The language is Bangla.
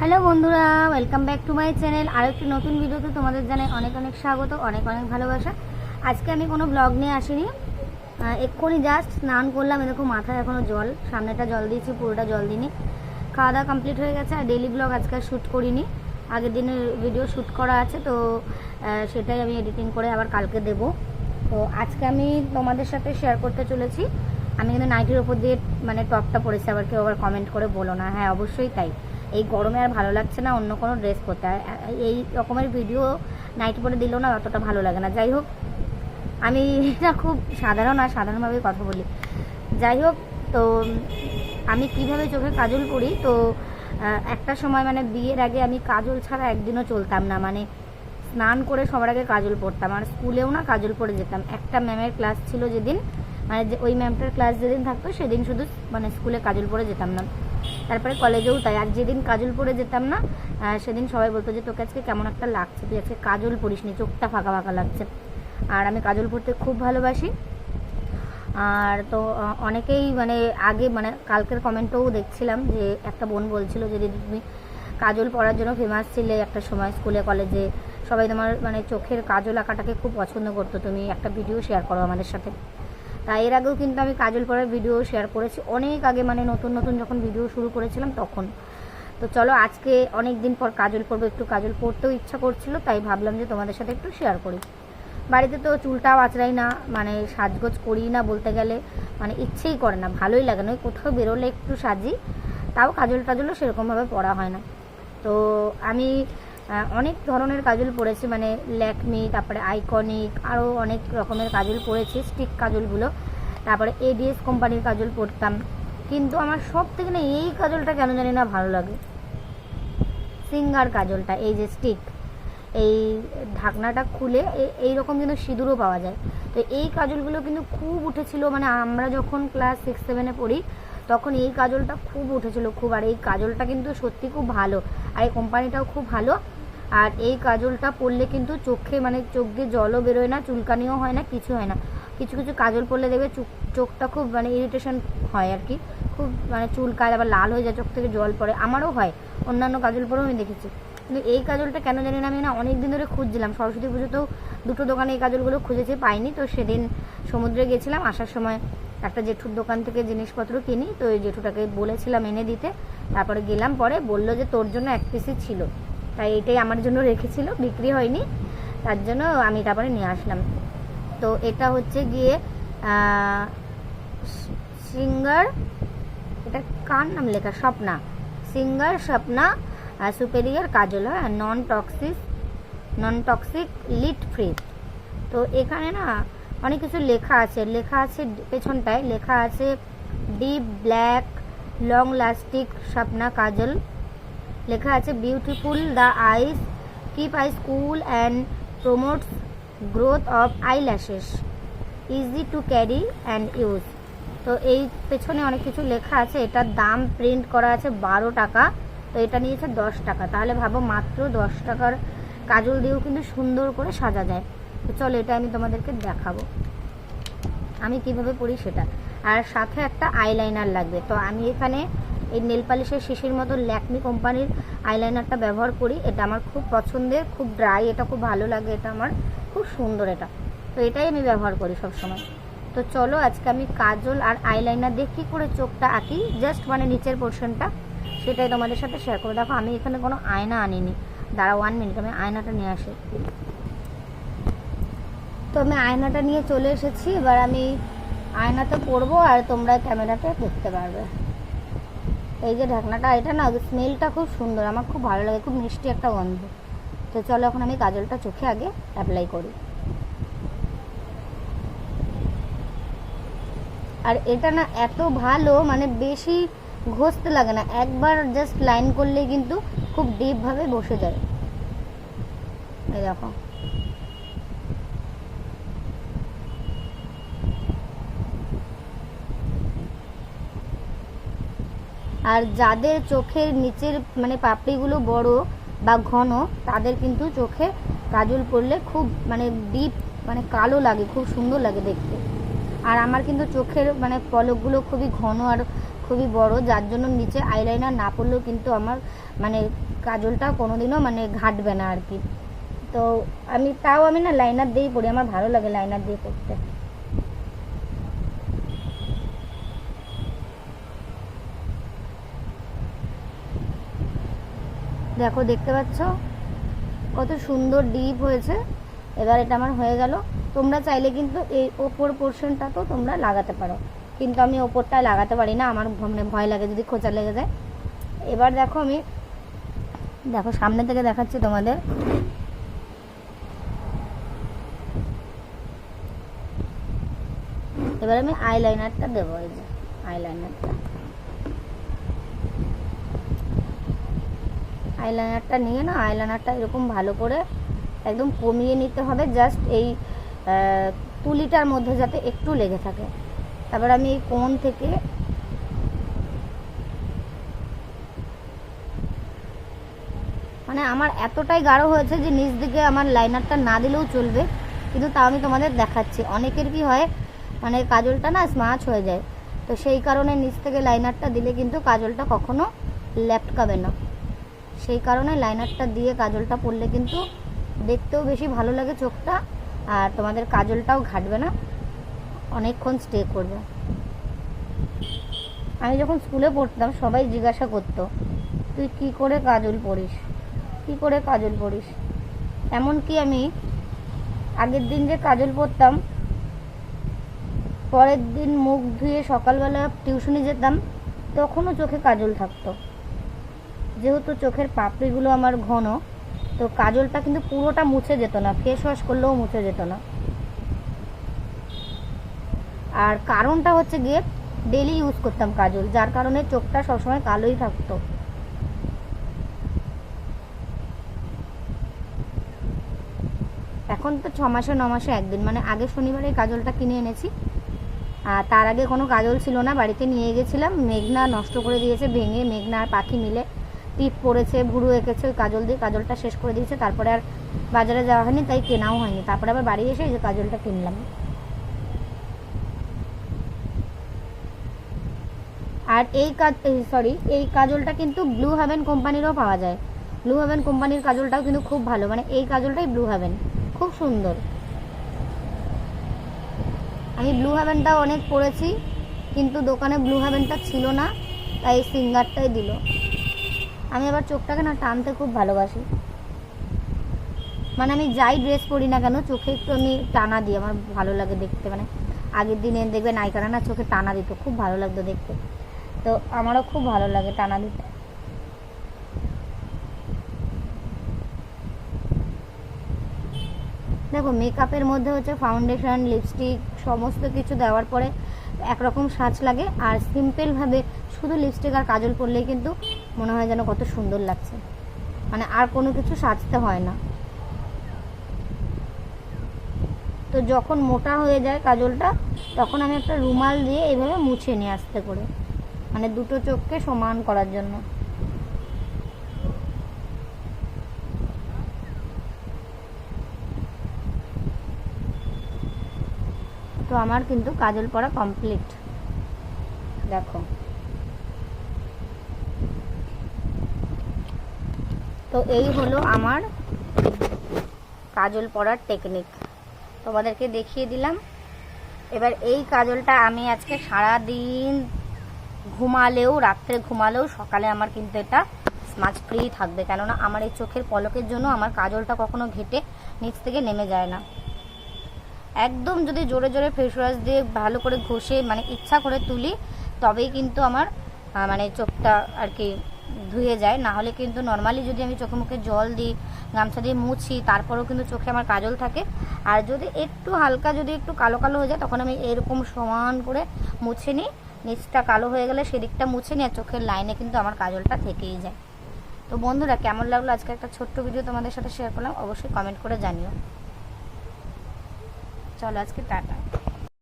হ্যালো বন্ধুরা welcome back to my channel আরেকটি নতুন ভিডিওতে তোমাদের জানাই অনেক অনেক স্বাগত, অনেক অনেক ভালোবাসা। আজকে আমি কোনো ব্লগ নিয়ে আসিনি। এক্ষুনি জাস্ট স্নান করলাম এরকম মাথায় এখনও জল, সামনেটা জল দিয়েছি, পুরোটা জল দিইনি। খাওয়া দাওয়া কমপ্লিট হয়ে গেছে, আর ডেলি ব্লগ আজকে শ্যুট করিনি। আগের দিনের ভিডিও শ্যুট করা আছে, তো সেটাই আমি এডিটিং করে আবার কালকে দেব। তো, আজকে আমি তোমাদের সাথে শেয়ার করতে চলেছি। আমি কিন্তু নাইটির ওপর দিয়ে মানে টপটা পরেছি, আবার কেউ আবার কমেন্ট করে বলো না। হ্যাঁ অবশ্যই তাই। এই গরমে আর ভালো লাগছে না, অন্য কোনো ড্রেস পরতে। এই রকমের ভিডিও নাইট পরে দিলেও না অতটা ভালো লাগে না। যাই হোক, আমি এটা খুব সাধারণ আর সাধারণভাবেই কথা বলি। যাই হোক, তো আমি কীভাবে চোখে কাজল করি তো একটা সময় মানে বিয়ের আগে আমি কাজল ছাড়া একদিনও চলতাম না। মানে স্নান করে সবার আগে কাজল পরতাম। আর স্কুলেও না কাজল পরে যেতাম। একটা ম্যামের ক্লাস ছিল যেদিন মানে যে ওই ম্যামটার ক্লাস যেদিন থাকতো, সেদিন শুধু মানে স্কুলে কাজল পরে যেতাম না। তারপরে কলেজেও তাই আর যেদিন কাজল পরে যেতাম না সেদিন সবাই বলতো যে, তোকে আজকে কেমন একটা লাগছে? তুই আজকে কাজল পরিসনি চোখটা ফাঁকা ফাঁকা লাগছে। আর আমি কাজল পরতে খুব ভালোবাসি। আর তো অনেকেই মানে আগে মানে কালকের কমেন্টও দেখছিলাম যে, একটা বোন বলছিল যে, দিদি, তুমি কাজল পরার জন্য ফেমাস ছিলে একটা সময় স্কুলে কলেজে সবাই তোমার মানে চোখের কাজল আঁকাটাকে খুব পছন্দ করতো। তুমি একটা ভিডিও শেয়ার করো আমাদের সাথে। তাই এর আগেও কিন্তু আমি কাজল পরার ভিডিও শেয়ার করেছি। অনেক আগে মানে নতুন নতুন যখন ভিডিও শুরু করেছিলাম তখন। তো চলো আজকে অনেক দিন পর কাজল পরবো একটু কাজল পরতেও ইচ্ছা করছিল, তাই ভাবলাম যে তোমাদের সাথে একটু শেয়ার করি। বাড়িতে তো চুলটাও আঁচড়াই না মানে সাজগোজ করি না বলতে গেলে মানে ইচ্ছেই করে না, ভালোই লাগে না। ওই কোথাও বেরোলে একটু সাজি, তাও কাজল টাজলও সেরকমভাবে পরা হয় না। তো আমি অনেক ধরনের কাজল পরেছি মানে ল্যাকমি, তারপরে আইকনিক আরও অনেক রকমের কাজল পরেছি স্টিক কাজলগুলো। তারপরে এডিএস কোম্পানির কাজল পরতাম কিন্তু আমার সব থেকে না এই কাজলটা কেন জানি না ভালো লাগে। সিঙ্গার কাজলটা, এই যে স্টিক, এই ঢাকনাটা খুলে এই রকম কিন্তু সিঁদুরও পাওয়া যায়। তো এই কাজলগুলো কিন্তু খুব উঠেছিল মানে আমরা যখন ক্লাস সিক্স সেভেনে পড়ি, তখন এই কাজলটা খুব উঠেছিল খুব। আর এই কাজলটা কিন্তু সত্যি খুব ভালো, আর এই কোম্পানিটাও খুব ভালো। আর এই কাজলটা পরলে কিন্তু চোখে মানে চোখ দিয়ে জলও বেরোয় না, চুলকানিও হয় না, কিছু হয় না। কিছু কিছু কাজল পরলে দেখবে চোখ চোখটা খুব মানে ইরিটেশন হয় আর কি। খুব মানে চুলকায় আবার লাল হয়ে যায়, চোখ থেকে জল পড়ে। আমারও হয়, অন্যান্য কাজল পরেও আমি দেখেছি। কিন্তু এই কাজলটা কেন জানি না, আমি না অনেক দিন ধরে খুঁজছিলাম। সরস্বতী পুজোতেও দুটো দোকানে এই কাজলগুলো খুঁজেছি, পাইনি। তো সেদিন সমুদ্রে গেছিলাম, আসার সময় একটা জেঠুর দোকান থেকে জিনিসপত্র কিনি। তো ওই জেঠুটাকে বলেছিলাম এনে দিতে। তারপরে গেলাম পরে, বলল যে তোর জন্য এক পিসই ছিল। তাই এটাই আমার জন্য রেখেছিল, বিক্রি হয়নি। তার জন্য আমি তারপরে নিয়ে আসলাম। তো এটা হচ্ছে গিয়ে সিঙ্গার, এটা কার নাম লেখা? স্বপ্না। সিঙ্গার, স্বপ্না সুপেরিয়ার, কাজল হ্যাঁ non toxic non toxic, lead free. তো এখানে না অনেক কিছু লেখা আছে। লেখা আছে পেছনটায়। লেখা আছে, deep black, long lasting Swapna, kajal. লেখা আছে beautiful the eyes keep eyes cool and promotes growth of eye lashes easy to carry and use তো এই পেছনে অনেক কিছু লেখা আছে, এটার দাম প্রিন্ট করা আছে বারো টাকা, তো এটা নিয়েছে দশ টাকা। তাহলে ভাবো মাত্র দশ টাকার কাজল দিয়েও কিন্তু সুন্দর করে সাজা যায়। তো চলো এটা আমি তোমাদেরকে দেখাবো। আমি কীভাবে পড়ি সেটা। আর সাথে একটা আইলাইনার লাগবে। তো আমি এখানে এই নেল পালিশের শিশির মতো ল্যাকমি কোম্পানির আইলাইনারটা ব্যবহার করি। এটা আমার খুব পছন্দের, খুব ড্রাই এটা খুব ভালো লাগে, এটা আমার খুব সুন্দর এটা। তো এটাই আমি ব্যবহার করি সব সময় তো চলো আজকে আমি কাজল আর আইলাইনার দিয়ে কী করে চোখটা আঁকি জাস্ট মানে নিচের পোর্শনটা সেটাই তোমাদের সাথে শেয়ার করব। দেখো, আমি এখানে কোনো আয়না আনিনি। দাঁড়া ওয়ান মিনিট আমি আয়নাটা নিয়ে আসি। তো আমি আয়নাটা নিয়ে চলে এসেছি, এবার আমি আয়নাতে পরবো আর তোমরা ক্যামেরাতে দেখতে পারবে। এই যে ঢাকনাটা, এটা না স্মেলটা খুব সুন্দর, আমার খুব ভালো লাগে, খুব মিষ্টি একটা গন্ধ। তো চলো এখন আমি কাজলটা চোখে আগে অ্যাপ্লাই করি। আর এটা না এত ভালো মানে বেশি ঘষতে লাগে না, একবার জাস্ট লাইন করলেই কিন্তু খুব ডিপভাবে বসে যায়। এই দেখো। আর যাদের চোখের নিচের মানে পাপড়িগুলো বড় বা ঘন, তাদের কিন্তু চোখে কাজল পড়লে খুব মানে ডিপ মানে কালো লাগে, খুব সুন্দর লাগে দেখতে। আর আমার কিন্তু চোখের মানে পলকগুলো খুবই ঘন আর খুবই বড়, যার জন্য নিচে আইলাইনার না পড়লেও কিন্তু আমার মানে কাজলটা কোনোদিনও মানে ঘাটবে না আর কি। তো আমি, তাও আমি না লাইনার দিয়েই পড়ি, আমার ভালো লাগে লাইনার দিয়ে পড়তে। দেখো, দেখতে পাচ্ছ? কত সুন্দর ডিপ হয়েছে। এবার এটা আমার হয়ে গেল। তোমরা চাইলে কিন্তু এই ওপর পোর্শনটা তো তোমরা লাগাতে পারো। কিন্তু আমি ওপরটা লাগাতে পারি না, আমার মানে ভয় লাগে যদি খোঁচা লেগে যায়। এবার দেখো আমি, দেখো, সামনে থেকে দেখাচ্ছি তোমাদের। এবার আমি আইলাইনারটা দেবো, এই যে আইলাইনারটা আইলাইনারটা নিয়ে না আইলাইনারটা এরকম ভালো করে একদম কমিয়ে নিতে হবে জাস্ট এই তুলিটার মধ্যে যাতে একটু লেগে থাকে। তারপর আমি এই কোন থেকে মানে আমার এতটাই গাঢ় হয়েছে যে নিচ দিকে আমার লাইনারটা না দিলেও চলবে, কিন্তু তাও আমি তোমাদের দেখাচ্ছি। অনেকের কি হয় মানে কাজলটা না স্মাচ হয়ে যায়, তো সেই কারণে নিচ থেকে লাইনারটা দিলে কিন্তু কাজলটা কখনো ল্যাপকাবে না। সেই কারণে লাইনারটা দিয়ে কাজলটা পরলে কিন্তু দেখতেও বেশি ভালো লাগে চোখটা, আর তোমাদের কাজলটাও ঘাটবে না। অনেকক্ষণ স্টে করবে। আমি যখন স্কুলে পড়তাম, সবাই জিজ্ঞাসা করতো, তুই কি করে কাজল পড়িস? কি করে কাজল পড়িস? এমনকি আমি আগের দিন যে কাজল পরতাম পরের দিন মুখ ধুয়ে সকালবেলা টিউশনি যেতাম, তখনও চোখে কাজল থাকতো। যেহেতু চোখের পাপড়িগুলো আমার ঘন, তো কাজলটা কিন্তু পুরোটা মুছে যেত না ফেস ওয়াশ করলেও মুছে যেত না। আর কারণটা হচ্ছে গিয়ে ডেলি ইউজ করতাম কাজল, যার কারণে চোখটা সবসময় কালোই থাকতো। এখন তো ছ মাসে, ন মাসে একদিন মানে আগে শনিবারে কাজলটা কিনে এনেছি। আর তার আগে কোনো কাজল ছিল না, বাড়িতে নিয়ে গেছিলাম, মেঘনা নষ্ট করে দিয়েছে, ভেঙে মেঘনা আর পাখি মিলে টিপ পড়েছে ভুরু এঁকেছে, ওই কাজল দিয়ে কাজলটা শেষ করে দিয়েছে, তারপরে আর বাজারে যাওয়া হয়নি, তাই কেনাও হয়নি। তারপরে আবার বাড়ি এসে এই যে কাজলটা কিনলাম। আর এই কাজ সরি এই কাজলটা কিন্তু ব্লু হ্যাভেন কোম্পানিরও পাওয়া যায়। ব্লু হ্যাভেন কোম্পানির কাজলটাও কিন্তু খুব ভালো মানে এই কাজলটাই ব্লু হ্যাভেন খুব সুন্দর। আমি ব্লু হেভেনটাও অনেক পরেছি কিন্তু দোকানে ব্লু হেভেনটা ছিল না, তাই সিঙ্গারটাই দিল। আমি আবার চোখটাকে না টানতে খুব ভালোবাসি। মানে আমি যাই ড্রেস পরি না কেন, চোখে একটু আমি টানা দিই, আমার ভালো লাগে দেখতে। মানে আগের দিনে দেখবে নায়িকারা না চোখে টানা দিত, খুব ভালো লাগতো দেখতে। তো আমারও খুব ভালো লাগে টানা দিতে। দেখো মেকআপের মধ্যে হচ্ছে ফাউন্ডেশন লিপস্টিক সমস্ত কিছু দেওয়ার পরে একরকম সাজ লাগে। আর সিম্পলভাবে শুধু লিপস্টিক আর কাজল পরলেই কিন্তু মনে হয় যেন কত সুন্দর লাগছে। মানে আর কোনো কিছু সাজতে হয় না। তো যখন মোটা হয়ে যায় কাজলটা, তখন আমি একটা রুমাল দিয়ে এইভাবে মুছে নিয়ে আসতে করে। মানে দুটো চোখকে সমান করার জন্য। তো আমার কিন্তু কাজল পরা কমপ্লিট দেখো। তো এই হলো আমার কাজল পরার টেকনিক তোমাদেরকে দেখিয়ে দিলাম। এবার এই কাজলটা আমি আজকে সারা দিন ঘুমালেও, রাত্রে ঘুমালেও সকালে আমার কিন্তু এটা স্মাচ ফ্রি থাকবে। কেননা আমার এই চোখের পলকের জন্য আমার কাজলটা কখনো ঘেটে নিচ থেকে নেমে যায় না। একদম যদি জোরে জোরে ফেস ওয়াশ দিয়ে ভালো করে ঘষে মানে ইচ্ছা করে তুলি, তবেই কিন্তু আমার মানে চোখটা আর কি ধুয়ে যায় না হলে কিন্তু নর্মালি যদি আমি চোখে মুখে জল দিই, গামছা দিয়ে মুছি, তারপরেও কিন্তু চোখে আমার কাজল থাকে। আর যদি একটু হালকা যদি একটু কালো কালো হয়ে যায়, তখন আমি এরকম সমান করে মুছে নিই। নিচটা কালো হয়ে গেলে সেদিকটা মুছে নিই আর চোখের লাইনে কিন্তু আমার কাজলটা থেকেই যায়। তো বন্ধুরা, কেমন লাগল আজকে একটা ছোট্ট ভিডিও তোমাদের সাথে শেয়ার করলাম? অবশ্যই কমেন্ট করে জানিও। চলো আজকে টাটা।